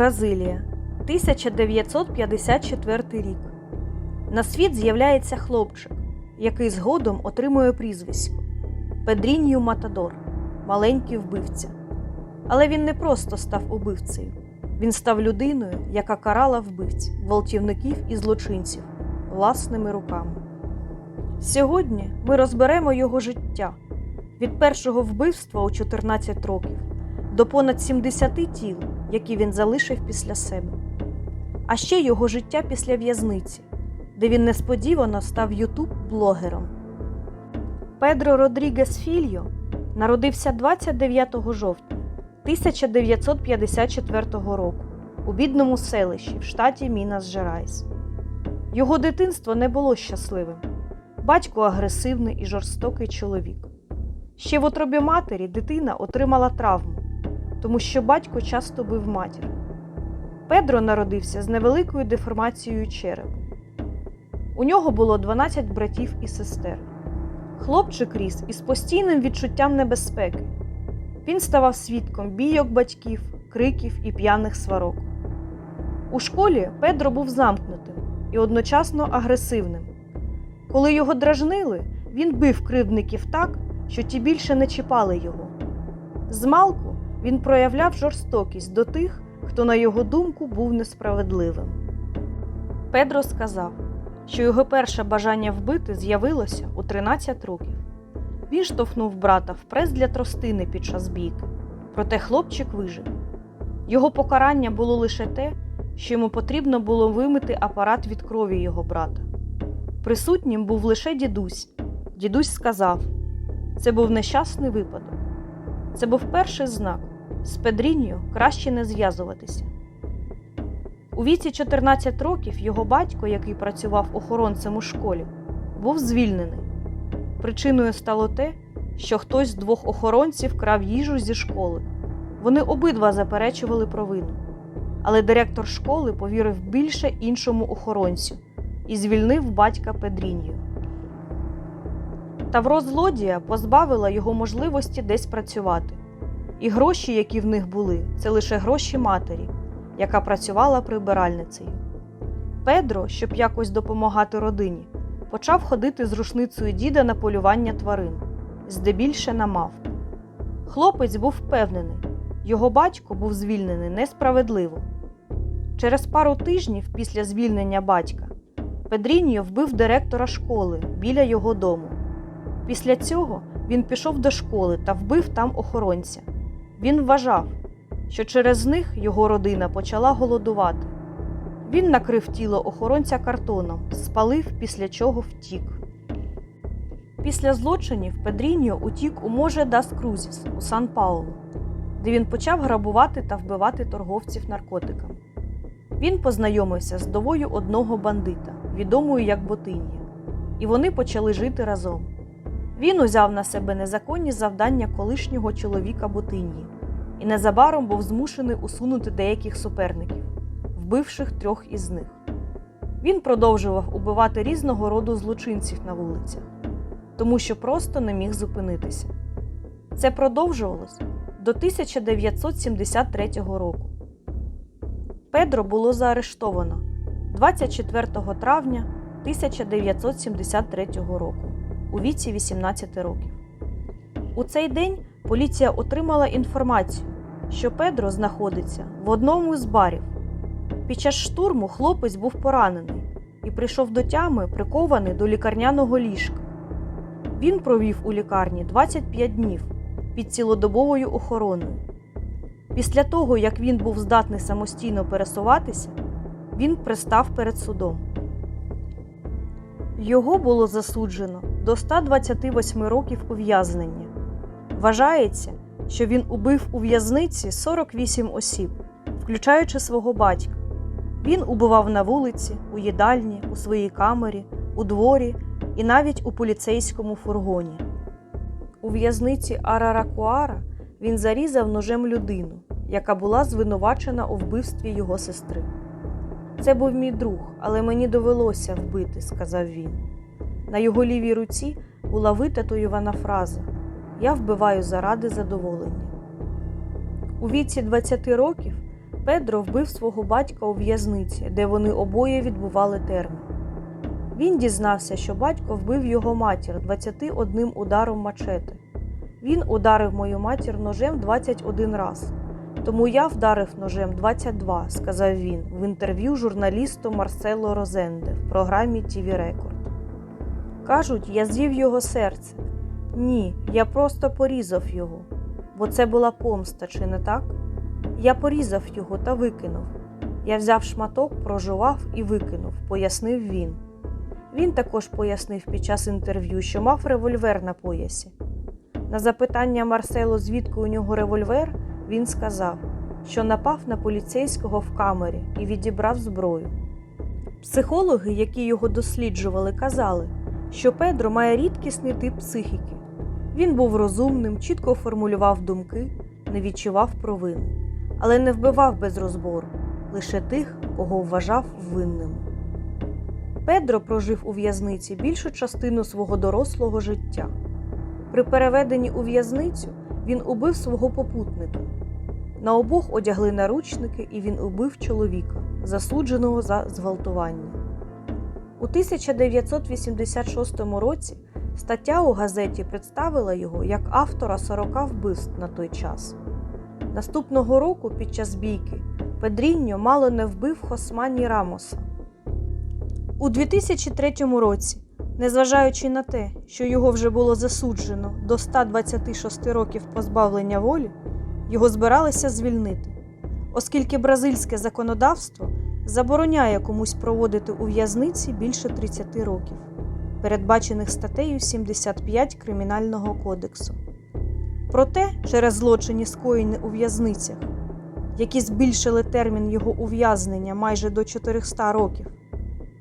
Бразилія, 1954 рік. На світ з'являється хлопчик, який згодом отримує прізвисько Педрінью Матадор, маленький вбивця. Але він не просто став убивцею, він став людиною, яка карала вбивць, гвалтівників і злочинців власними руками. Сьогодні ми розберемо його життя від першого вбивства у 14 років до понад 70 тіл, які він залишив після себе. А ще його життя після в'язниці, де він несподівано став ютуб-блогером. Педро Родрігес Фільо народився 29 жовтня 1954 року у бідному селищі в штаті Мінас Жерайс. Його дитинство не було щасливим. Батько агресивний і жорстокий чоловік. Ще в утробі матері дитина отримала травму, тому що батько часто бив матір. Педро народився з невеликою деформацією черепу. У нього було 12 братів і сестер. Хлопчик ріс із постійним відчуттям небезпеки. Він ставав свідком бійок батьків, криків і п'яних сварок. У школі Педро був замкнутим і одночасно агресивним. Коли його дражнили, він бив кривдників так, що ті більше не чіпали його. Змалку він проявляв жорстокість до тих, хто, на його думку, був несправедливим. Педро сказав, що його перше бажання вбити з'явилося у 13 років. Він штовхнув брата в прес для тростини під час бійки, проте хлопчик вижив. Його покарання було лише те, що йому потрібно було вимити апарат від крові його брата. Присутнім був лише дідусь. Дідусь сказав: це був нещасний випадок. Це був перший знак з Педріньо краще не зв'язуватися. У віці 14 років його батько, який працював охоронцем у школі, був звільнений. Причиною стало те, що хтось з двох охоронців крав їжу зі школи. Вони обидва заперечували провину. Але директор школи повірив більше іншому охоронцю і звільнив батька Педрінью. Тавро злодія позбавила його можливості десь працювати. І гроші, які в них були, це лише гроші матері, яка працювала прибиральницею. Педро, щоб якось допомагати родині, почав ходити з рушницею діда на полювання тварин, здебільше на мавп. Хлопець був впевнений, його батько був звільнений несправедливо. Через пару тижнів після звільнення батька Педріньо вбив директора школи біля його дому. Після цього він пішов до школи та вбив там охоронця. Він вважав, що через них його родина почала голодувати. Він накрив тіло охоронця картоном, спалив, після чого втік. Після злочинів Педріньо утік у Може дас Крузіс у Сан Паулу, де він почав грабувати та вбивати торговців наркотиками. Він познайомився з довою одного бандита, відомою як Ботинія, і вони почали жити разом. Він узяв на себе незаконні завдання колишнього чоловіка Ботинії і незабаром був змушений усунути деяких суперників, вбивших трьох із них. Він продовжував убивати різного роду злочинців на вулицях, тому що просто не міг зупинитися. Це продовжувалось до 1973 року. Педро було заарештовано 24 травня 1973 року у віці 18 років. У цей день поліція отримала інформацію, що Педро знаходиться в одному з барів. Під час штурму хлопець був поранений і прийшов до тями, прикований до лікарняного ліжка. Він провів у лікарні 25 днів під цілодобовою охороною. Після того, як він був здатний самостійно пересуватися, він пристав перед судом. Його було засуджено до 128 років ув'язнення. Вважається, що він убив у в'язниці 48 осіб, включаючи свого батька. Він убивав на вулиці, у їдальні, у своїй камері, у дворі і навіть у поліцейському фургоні. У в'язниці Араракуара він зарізав ножем людину, яка була звинувачена у вбивстві його сестри. Це був мій друг, але мені довелося вбити, сказав він. На його лівій руці була витатуювана фраза Я вбиваю заради задоволення. У віці 20 років Педро вбив свого батька у в'язниці, де вони обоє відбували термін. Він дізнався, що батько вбив його матір 21 ударом мачети. Він ударив мою матір ножем 21 раз. Тому я вдарив ножем 22, сказав він в інтерв'ю журналісту Марсело Розенде в програмі TV Record. Кажуть, я з'їв його серце. Ні, я просто порізав його, бо це була помста, чи не так? Я порізав його та викинув. Я взяв шматок, прожував і викинув, пояснив він. Він також пояснив під час інтерв'ю, що мав револьвер на поясі. На запитання Марсело, звідки у нього револьвер, він сказав, що напав на поліцейського в камері і відібрав зброю. Психологи, які його досліджували, казали, що Педро має рідкісний тип психіки. Він був розумним, чітко формулював думки, не відчував провини, але не вбивав без розбору лише тих, кого вважав винним. Педро прожив у в'язниці більшу частину свого дорослого життя. При переведенні у в'язницю він убив свого попутника. На обох одягли наручники, і він убив чоловіка, засудженого за зґвалтування. У 1986 році стаття у газеті представила його як автора 40 вбивств на той час. Наступного року, під час бійки, Педріньо мало не вбив Хосмані Рамоса. У 2003 році, незважаючи на те, що його вже було засуджено до 126 років позбавлення волі, його збиралися звільнити, оскільки бразильське законодавство забороняє комусь проводити у в'язниці більше 30 років, передбачених статтею 75 Кримінального кодексу. Проте, через злочині, скоєні у в'язницях, які збільшили термін його ув'язнення майже до 400 років,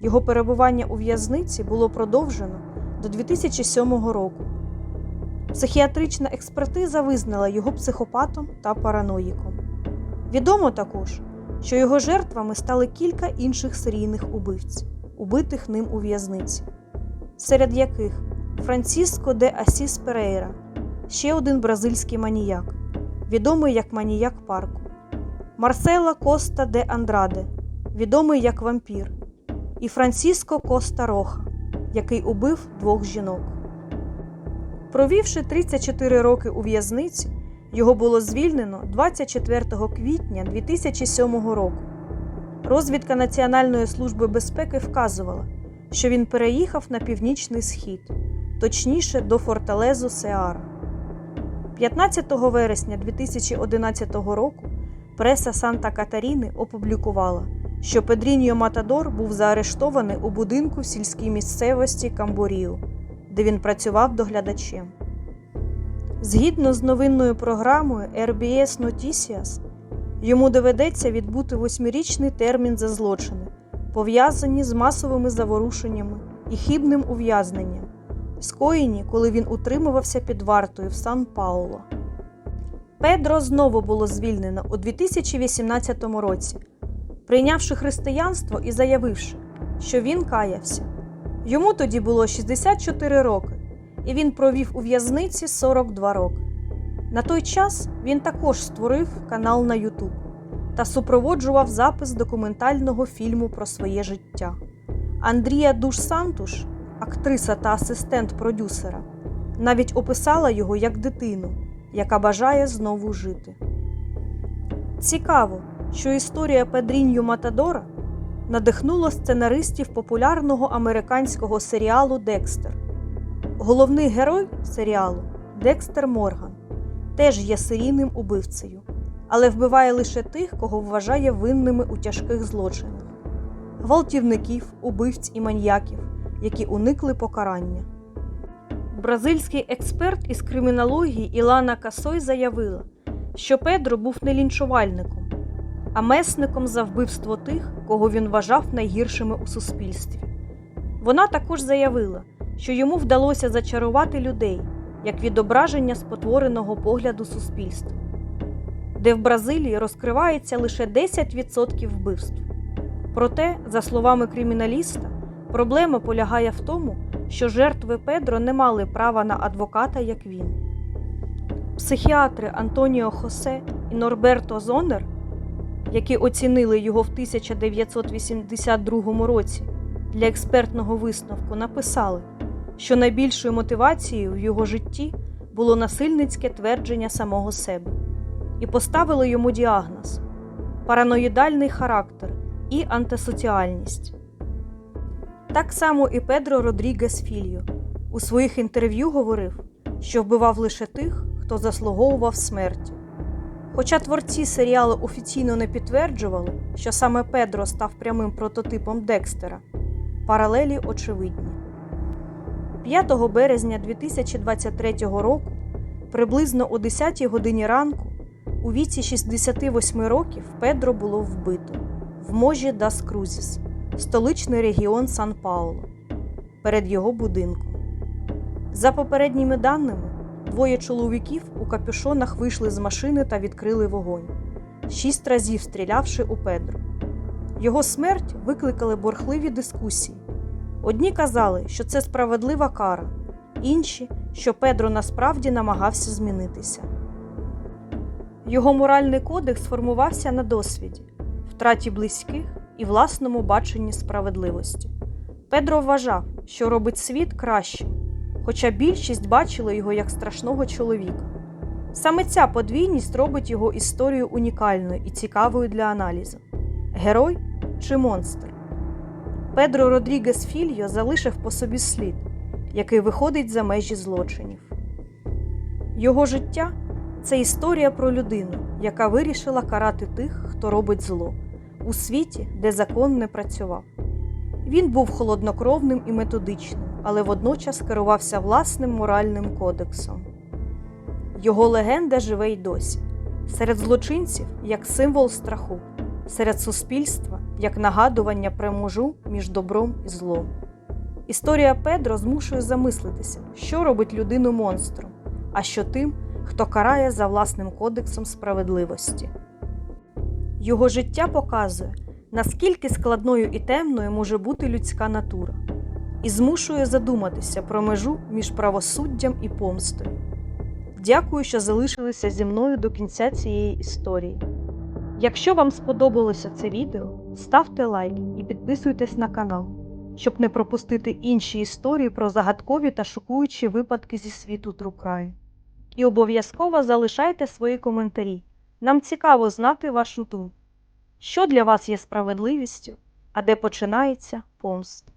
його перебування у в'язниці було продовжено до 2007 року. Психіатрична експертиза визнала його психопатом та параноїком. Відомо також, що його жертвами стали кілька інших серійних убивць, убитих ним у в'язниці, серед яких Франциско де Асіс Перейра, ще один бразильський маніяк, відомий як маніяк парку, Марсела Коста де Андраде, відомий як вампір, і Франциско Коста Роха, який убив двох жінок. Провівши 34 роки у в'язниці, його було звільнено 24 квітня 2007 року. Розвідка Національної служби безпеки вказувала, що він переїхав на північний схід, точніше до форталезу Сеара. 15 вересня 2011 року преса Санта Катаріни опублікувала, що Педріньо Матадор був заарештований у будинку в сільській місцевості Камборію, де він працював доглядачем. Згідно з новинною програмою RBS Noticias, йому доведеться відбути восьмирічний термін за злочини, пов'язані з масовими заворушеннями і хибним ув'язненням, скоєні, коли він утримувався під вартою в Сан-Пауло. Педро знову було звільнено у 2018 році, прийнявши християнство і заявивши, що він каявся. Йому тоді було 64 роки, і він провів у в'язниці 42 роки. На той час він також створив канал на YouTube та супроводжував запис документального фільму про своє життя. Андрія Душ Сантуш, актриса та асистент продюсера, навіть описала його як дитину, яка бажає знову жити. Цікаво, що історія Педрінью Матадора надихнула сценаристів популярного американського серіалу Декстер. Головний герой серіалу Декстер Морган теж є серійним убивцею, але вбиває лише тих, кого вважає винними у тяжких злочинах гвалтівників, убивць і маньяків, які уникли покарання. Бразильський експерт із кримінології Ілана Касой заявила, що Педро був не лінчувальником, а месником за вбивство тих, кого він вважав найгіршими у суспільстві. Вона також заявила, що йому вдалося зачарувати людей як відображення спотвореного погляду суспільства, де в Бразилії розкривається лише 10% вбивств. Проте, за словами криміналіста, проблема полягає в тому, що жертви Педро не мали права на адвоката, як він. Психіатри Антоніо Хосе і Норберто Зонер які оцінили його в 1982 році для експертного висновку, написали, що найбільшою мотивацією в його житті було насильницьке твердження самого себе, і поставили йому діагноз параноїдальний характер і антисоціальність. Так само і Педро Родрігес Фільо у своїх інтерв'ю говорив, що вбивав лише тих, хто заслуговував смерті. Хоча творці серіалу офіційно не підтверджували, що саме Педро став прямим прототипом Декстера, паралелі очевидні. 5 березня 2023 року, приблизно о 10 годині ранку, у віці 68 років Педро було вбито в можі Дас Крузіс, столичний регіон Сан Пауло, перед його будинком. За попередніми даними, двоє чоловіків у капюшонах вийшли з машини та відкрили вогонь, шість разів стрілявши у Педро. Його смерть викликали борхливі дискусії. Одні казали, що це справедлива кара, інші, що Педро насправді намагався змінитися. Його моральний кодекс сформувався на досвіді, втраті близьких і власному баченні справедливості. Педро вважав, що робить світ кращим, хоча більшість бачили його як страшного чоловіка. Саме ця подвійність робить його історію унікальною і цікавою для аналізу: герой чи монстр. Педро Родрігес Фільо залишив по собі слід, який виходить за межі злочинів. Його життя це історія про людину, яка вирішила карати тих, хто робить зло, у світі, де закон не працював. Він був холоднокровним і методичним, але водночас керувався власним моральним кодексом. Його легенда живе й досі серед злочинців як символ страху, серед суспільства як нагадування про межу між добром і злом. Історія Педро змушує замислитися, що робить людину монстром, а що тим, хто карає за власним кодексом справедливості. Його життя показує, наскільки складною і темною може бути людська натура, і змушує задуматися про межу між правосуддям і помстою. Дякую, що залишилися зі мною до кінця цієї історії. Якщо вам сподобалося це відео, ставте лайк і підписуйтесь на канал, щоб не пропустити інші історії про загадкові та шокуючі випадки зі світу Трукраю. І обов'язково залишайте свої коментарі. Нам цікаво знати вашу думку. Що для вас є справедливістю, а де починається помста?